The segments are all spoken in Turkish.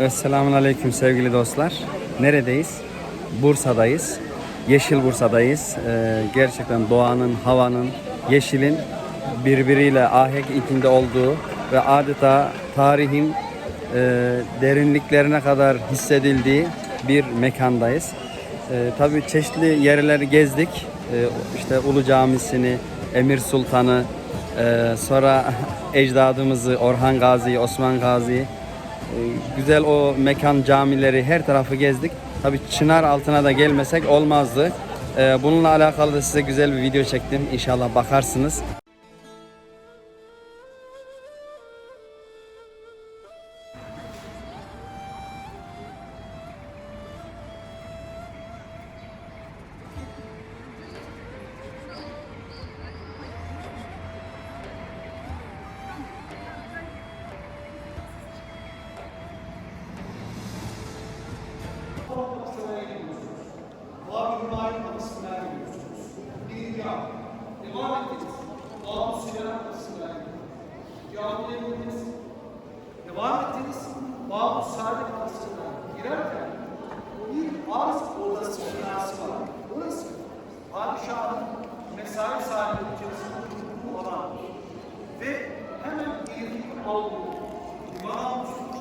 Evet, aleyküm sevgili dostlar. Neredeyiz? Bursa'dayız. Yeşil Bursa'dayız. Ee, gerçekten doğanın, havanın, yeşilin birbiriyle ahenk içinde olduğu ve adeta tarihin e, derinliklerine kadar hissedildiği bir mekandayız. Ee, tabii çeşitli yerleri gezdik. Ee, işte Ulu Camisi'ni, Emir Sultan'ı, e, sonra ecdadımızı, Orhan Gazi'yi, Osman Gazi'yi, güzel o mekan camileri her tarafı gezdik. Tabii çınar altına da gelmesek olmazdı. Ee, Bununla alakalı da size güzel bir video çektim. İnşallah bakarsınız.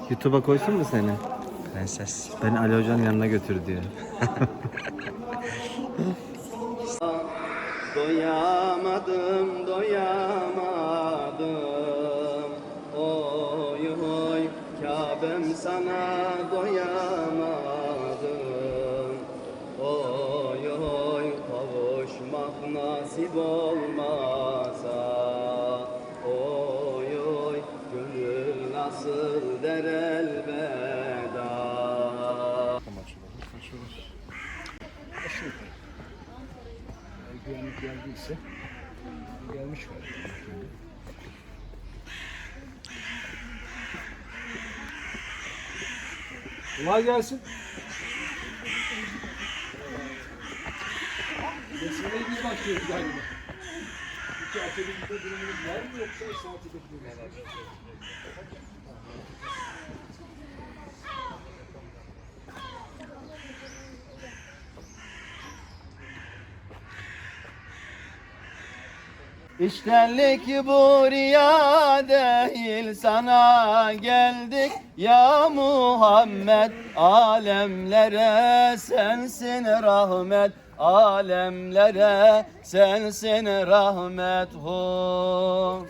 YouTube'a koysun mu seni? Prenses. Beni Ali Hoca'nın yanına götür diyor. doyamadım, doyamadım. Oy oy, Kabe'm sana doyamadım. Oy oy, kavuşmak nasip olmasa. Kolay gelsin. Mesleğe biz başlıyoruz galiba. Peki atölyemizde durumunuz var mı yoksa saati bekliyoruz? İştenlik buraya değil sana geldik ya Muhammed alemlere sensin rahmet. Alemlere sensin rahmet. Hu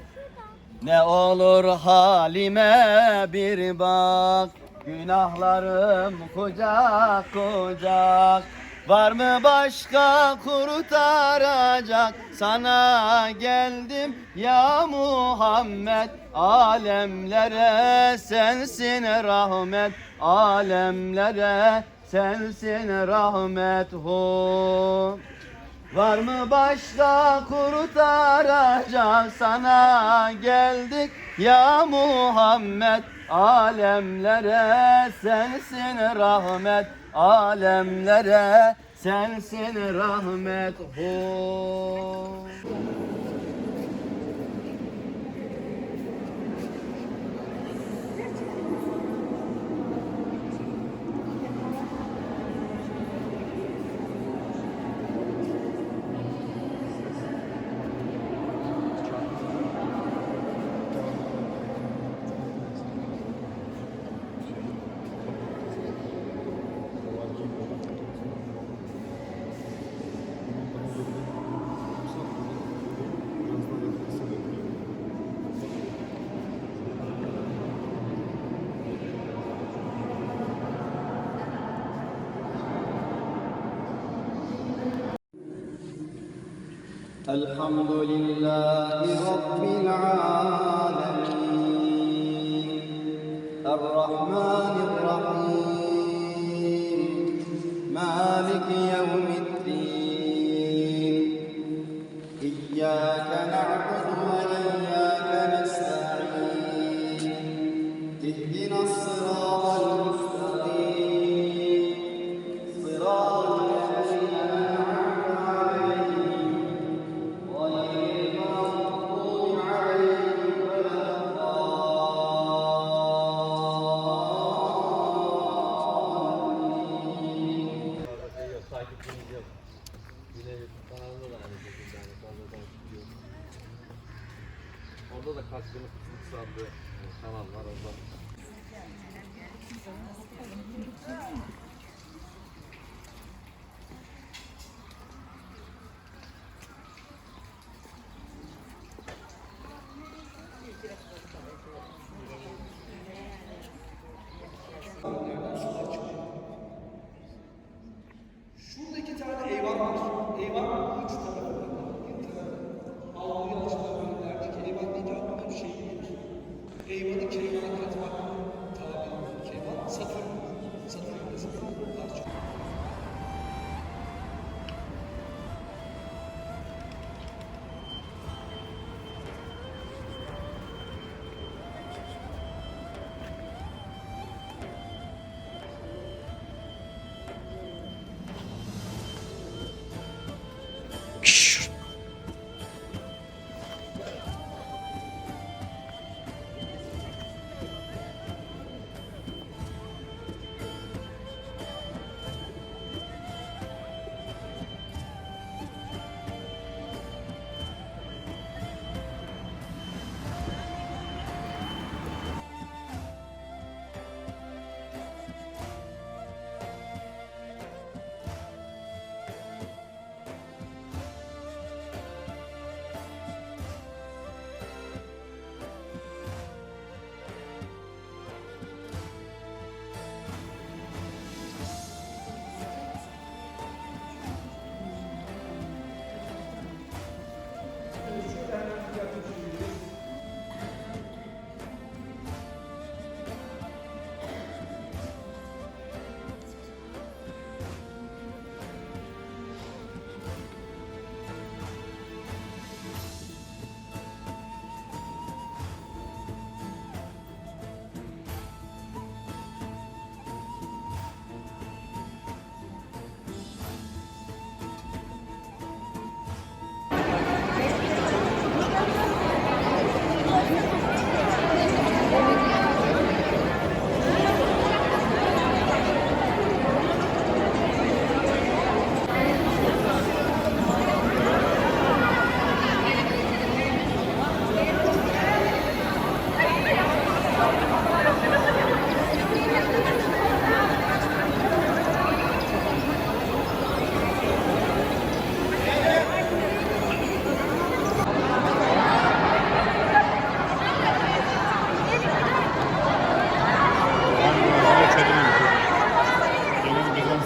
ne olur halime bir bak. Günahlarım kucak kucak Var mı başka kurtaracak? Sana geldim ya Muhammed. Alemlere sensin rahmet. Alemlere sensin rahmet. Hu Var mı başka kurtaracak? Sana geldik ya Muhammed. Alemlere sensin rahmet Alemlere sensin rahmet hu الحمد لله رب العالمين. الرحمن الرحيم. مالك يوم kaçkınlık Kutlusu adlı kanal var orada.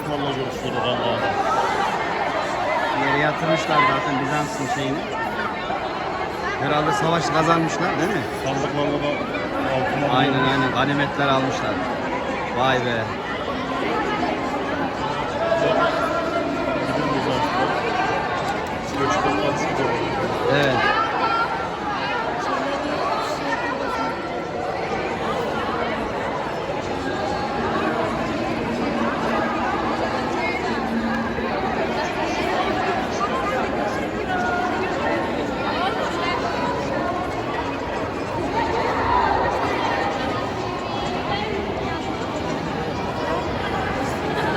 Benim Bizanslarla görüşüyoruz Allah'ım. Yere yatırmışlar zaten Bizans'ın şeyini. Herhalde savaş kazanmışlar değil mi? Sandıklarla da altına Aynen aynen ganimetler almışlar. Vay be. Evet.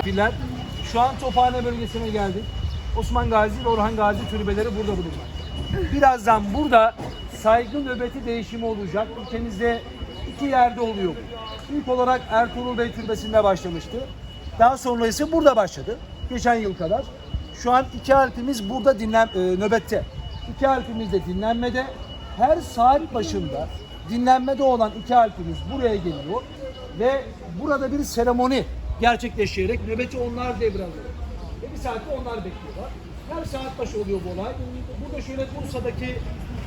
Filer. Şu an Tophane bölgesine geldik. Osman Gazi ve Orhan Gazi türbeleri burada bulunmakta. Birazdan burada saygı nöbeti değişimi olacak. Ülkemizde iki yerde oluyor. İlk olarak Ertuğrul Bey Türbesi'nde başlamıştı. Daha sonra ise burada başladı. Geçen yıl kadar. Şu an iki alpimiz burada dinlen, e, nöbette. İki alpimiz de dinlenmede. Her saat başında dinlenmede olan iki alpimiz buraya geliyor ve burada bir seremoni gerçekleştirerek nöbeti onlar devralıyor. Ve bir saatte onlar bekliyorlar. Her saat başı oluyor bu olay. Burada şöyle Bursa'daki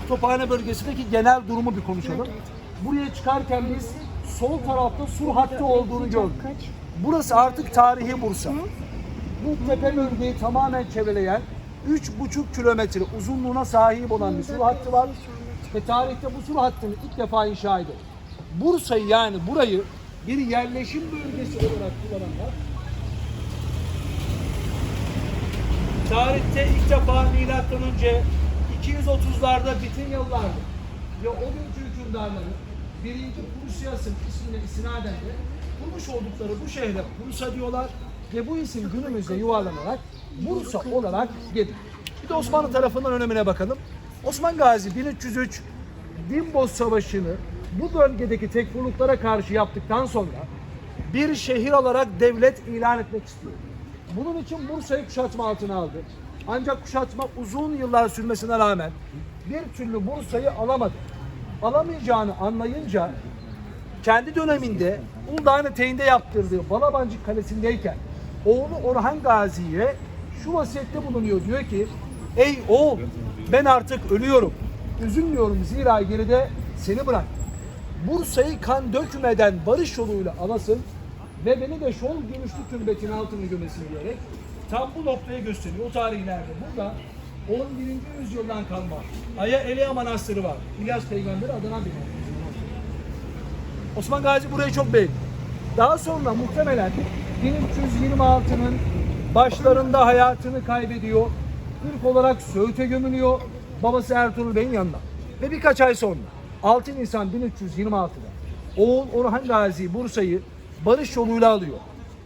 Tophane bölgesindeki genel durumu bir konuşalım. Buraya çıkarken biz sol tarafta sur hattı olduğunu gördük. Burası artık tarihi Bursa. Bu tepe bölgeyi tamamen çevreleyen 3,5 kilometre uzunluğuna sahip olan bir sur hattı var. Ve tarihte bu sur hattını ilk defa inşa edildi. Bursa'yı yani burayı bir yerleşim bölgesi olarak kullananlar tarihte ilk defa milattan önce 230'larda bitin yıllarda ve o günkü hükümdarların birinci Prusyas'ın ismine istinaden de kurmuş oldukları bu şehre Bursa diyorlar ve bu isim günümüzde yuvarlanarak Bursa olarak gelir. Bir de Osmanlı tarafından önemine bakalım. Osman Gazi 1303 Dimboz Savaşı'nı bu bölgedeki tekfurluklara karşı yaptıktan sonra bir şehir olarak devlet ilan etmek istiyor. Bunun için Bursa'yı kuşatma altına aldı. Ancak kuşatma uzun yıllar sürmesine rağmen bir türlü Bursa'yı alamadı. Alamayacağını anlayınca kendi döneminde Uludağ'ın eteğinde yaptırdığı Balabancık Kalesi'ndeyken oğlu Orhan Gazi'ye şu vasiyette bulunuyor. Diyor ki ey oğul ben artık ölüyorum. Üzülmüyorum zira geride seni bırak. Bursa'yı kan dökmeden barış yoluyla alasın ve beni de şol gümüşlü türbetin altını gömesin diyerek tam bu noktaya gösteriyor. O tarihlerde burada 11. yüzyıldan kalma Aya Elea Manastırı var. İlyas Peygamber adına bir Osman Gazi burayı çok beğendi. Daha sonra muhtemelen 1326'nın başlarında hayatını kaybediyor. Türk olarak Söğüt'e gömülüyor. Babası Ertuğrul Bey'in yanında. Ve birkaç ay sonra 6 Nisan 1326'da oğul Orhan Gazi Bursa'yı barış yoluyla alıyor.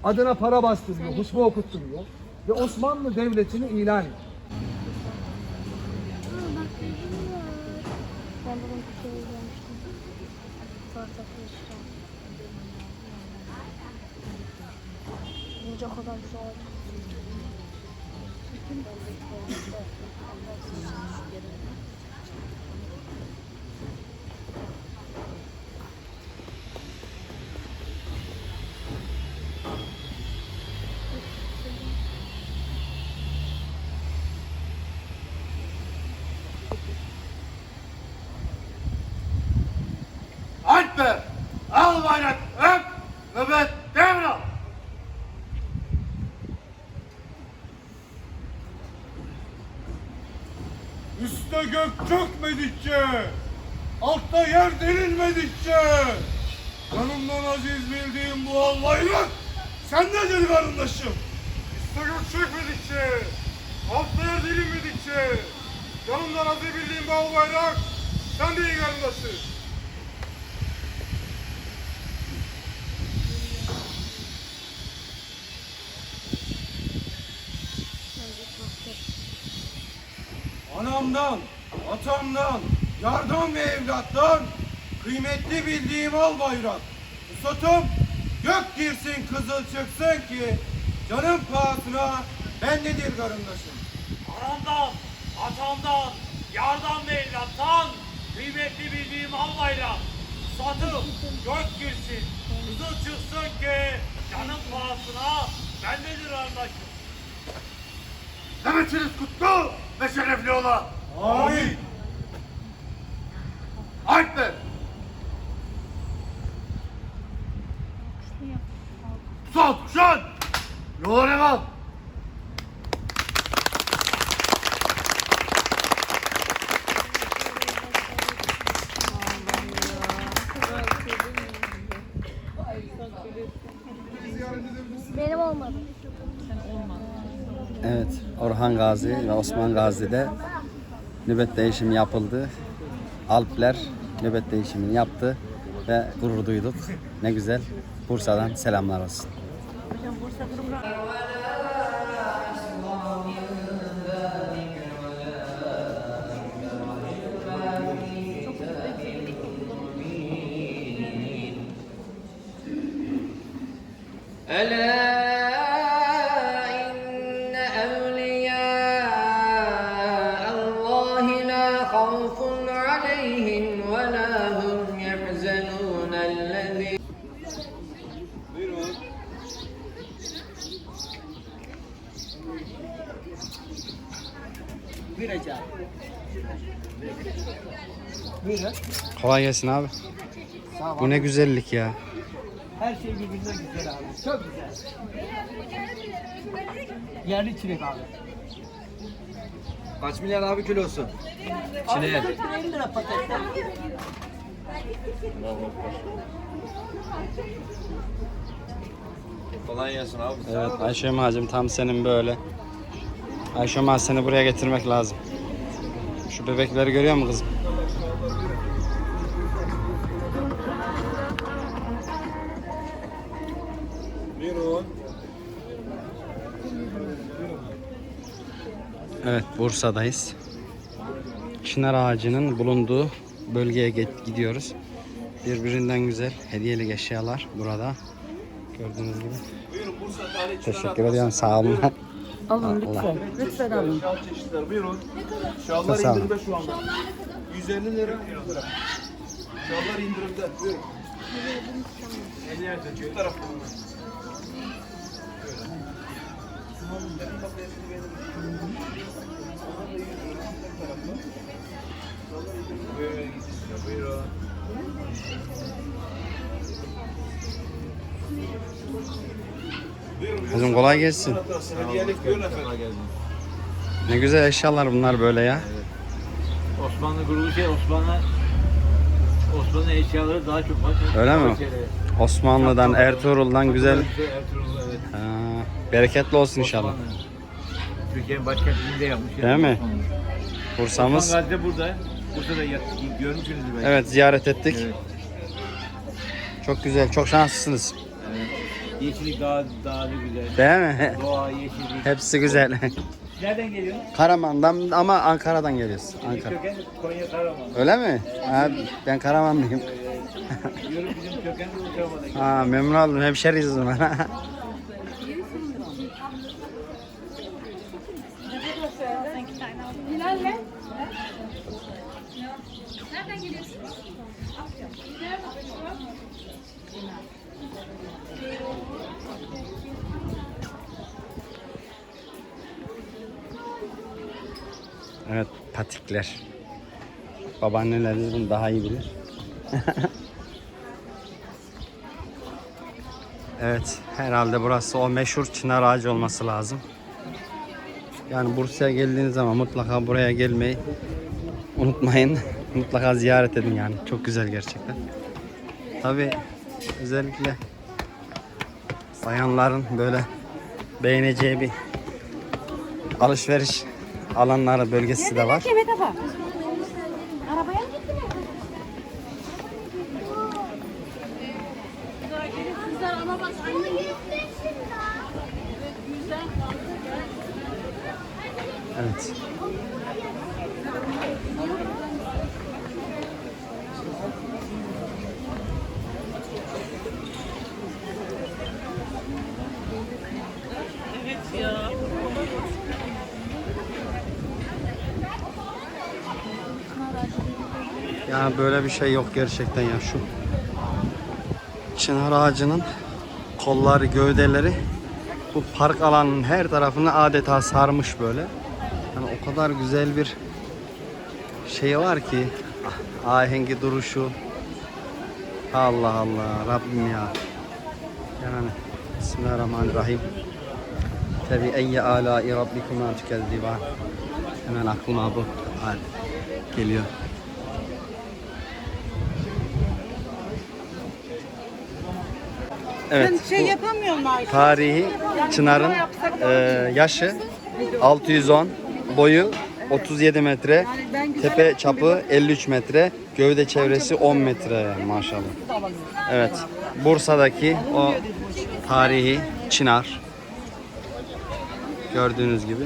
Adına para bastırıyor, hutbe okutturuyor ve Osmanlı Devleti'ni ilan ediyor. Ben şey izlemiştim. Portakal işte. Bence kadar güzel. Alper! Al bayrak! Öp! Nöbet devral! Üste gök çökmedikçe, altta yer delinmedikçe, canımdan aziz bildiğim bu albayrak sendedir kardeşim. Üste gök çökmedikçe, altta yer delinmedikçe, canımdan aziz bildiğim bu albayrak sendedir kardeşim. Anamdan, atamdan, yardan ve evlattan kıymetli bildiğim al bayrak. Pusatım gök girsin kızıl çıksın ki canım pahasına bendedir karındaşım. Anamdan, atamdan, yardan ve evlattan kıymetli bildiğim albayrak. Satım gök girsin, kızıl çıksın ki canım pahasına bendedir arkadaşım. Nöbetiniz kutlu ve şerefli ola! Amin. Alper! Evet, Orhan Gazi ve Osman Gazi'de nöbet değişimi yapıldı. Alpler nöbet değişimini yaptı ve gurur duyduk. Ne güzel. Bursa'dan selamlar olsun. ألا Kolay gelsin abi. Bu ne güzellik ya. Her şey birbirinden güzel abi. Çok güzel. Yerli çilek abi. Kaç milyar abi kilosu? Çileğe. 50 lira patatesler. Kolay gelsin abi. Evet Ayşe Hacım tam senin böyle. Ayşe Ma seni buraya getirmek lazım. Şu bebekleri görüyor musun kızım? Evet Bursa'dayız. Çınar ağacının bulunduğu bölgeye ge- gidiyoruz. Birbirinden güzel hediyelik eşyalar burada. Gördüğünüz gibi. Teşekkür ediyorum. Sağ olun. Alın Allah. lütfen. Lütfen alın. Şal çeşitler buyurun. Çok Şallar indirimde şu anda. 150 lira. Şallar indirimde. Buyurun. 50 lira. Çift taraflı. Buyurun. Buyurun. Kızım kolay gelsin. Ne güzel eşyalar bunlar böyle ya. Osmanlı grubu şey Osmanlı Osmanlı eşyaları daha çok var. Öyle mi? Osmanlı'dan, Ertuğrul'dan güzel. Ertuğrul evet. Ha, bereketli olsun inşallah. Türkiye'nin başkentinde yapmış. Değil mi? Osmanlı. Bursa'mız. Osman Gazi de burada. Bursa'da yat, görmüşsünüz belki. Evet ziyaret ettik. Evet. Çok güzel, çok şanslısınız. Yeşillik daha, daha da güzel. Değil mi? Doğa, yeşillik. Hepsi güzel. Nereden geliyorsun? Karaman'dan ama Ankara'dan geliyoruz. Ankara. Köken Konya Karaman. Öyle mi? Ha, ben Karamanlıyım. Yorum bizim köken de Karaman'da. Ha, memnun oldum. Hemşeriyiz o zaman. evet, patikler. Babaanneleriniz bunu daha iyi bilir. evet, herhalde burası o meşhur çınar ağacı olması lazım. Yani Bursa'ya geldiğiniz zaman mutlaka buraya gelmeyi unutmayın. mutlaka ziyaret edin yani. Çok güzel gerçekten. Tabi özellikle bayanların böyle beğeneceği bir alışveriş alanları bölgesi de var. Kime kafa? Arabaya mı gittiniz? Kızlar ama bak anne Evet. Ya böyle bir şey yok gerçekten ya şu çınar ağacının kolları, gövdeleri bu park alanının her tarafını adeta sarmış böyle. Yani o kadar güzel bir şey var ki ah, ahengi duruşu. Allah Allah Rabbim ya. Yani Bismillahirrahmanirrahim. Tabi eyye alâi rabbikuma tükezziban. Hemen aklıma bu hal geliyor. Evet. şey bu- yapamıyor mu Ayşe? Tarihi Çınar'ın e, yaşı 610, boyu 37 metre, tepe çapı 53 metre, gövde çevresi 10 metre maşallah. Evet, Bursa'daki o tarihi Çınar. Gördüğünüz gibi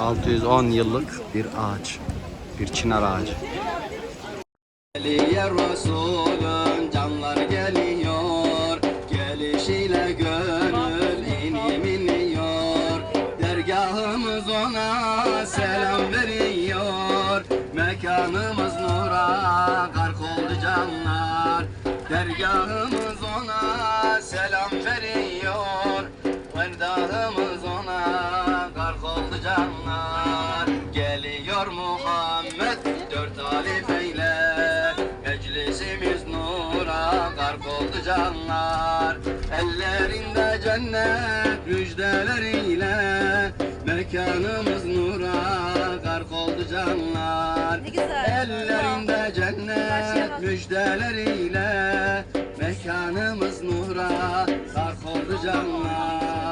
610 yıllık bir ağaç, bir çınar ağacı. Gelişiyle gönül Dergahımız ona selam veriyor. Mekanımız nura gark oldu canlar. Dergahımız ona selam veriyor. Verdahımız ona gark oldu canlar. Geliyor Muhammed canlar Ellerinde cennet müjdeleriyle Mekanımız nura gark oldu canlar. Ellerinde cennet müjdeleriyle Mekanımız nura gark oldu canlar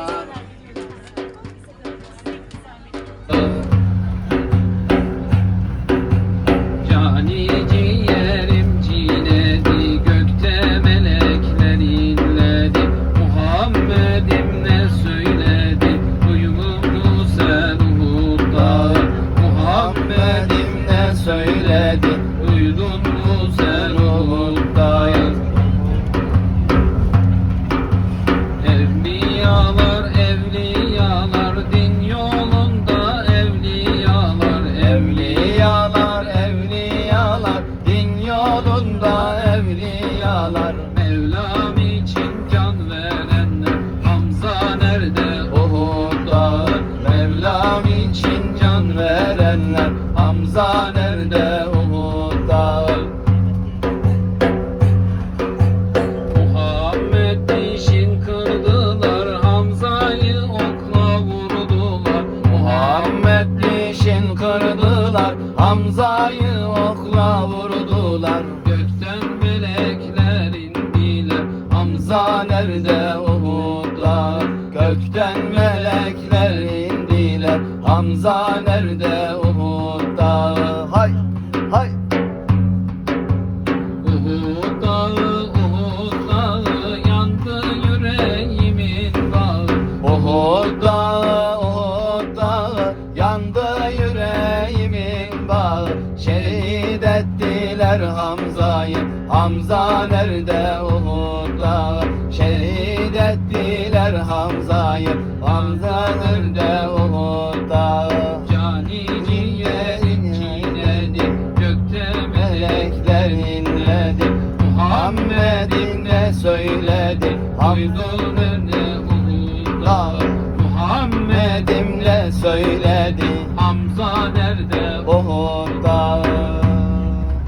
Hamza nerede Uhud dağı Şehit ettiler Hamza'yı. Hamza nerede Uhud dağı Cani ciğerim çiğnedi, gökte Melekler inledi. Muhammed'in ne söyledi? Duydu nerede Uhud dağı. Muhammed'im ne söyledi? Hamza nerede Uhud dağı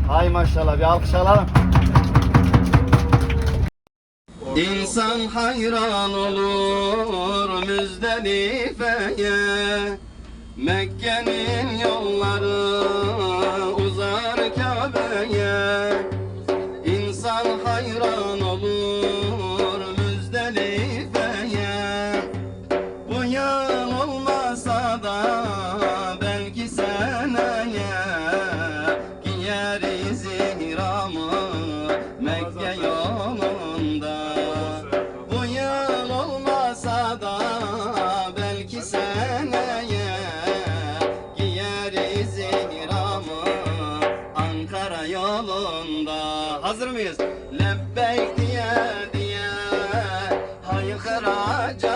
Hay maşallah bir alkış alalım İnsan hayran olur Müzdelife'ye. Mekke'nin yolları uzar Kabe'ye yolunda Hazır mıyız? Lebbeyk diye diye haykıracağız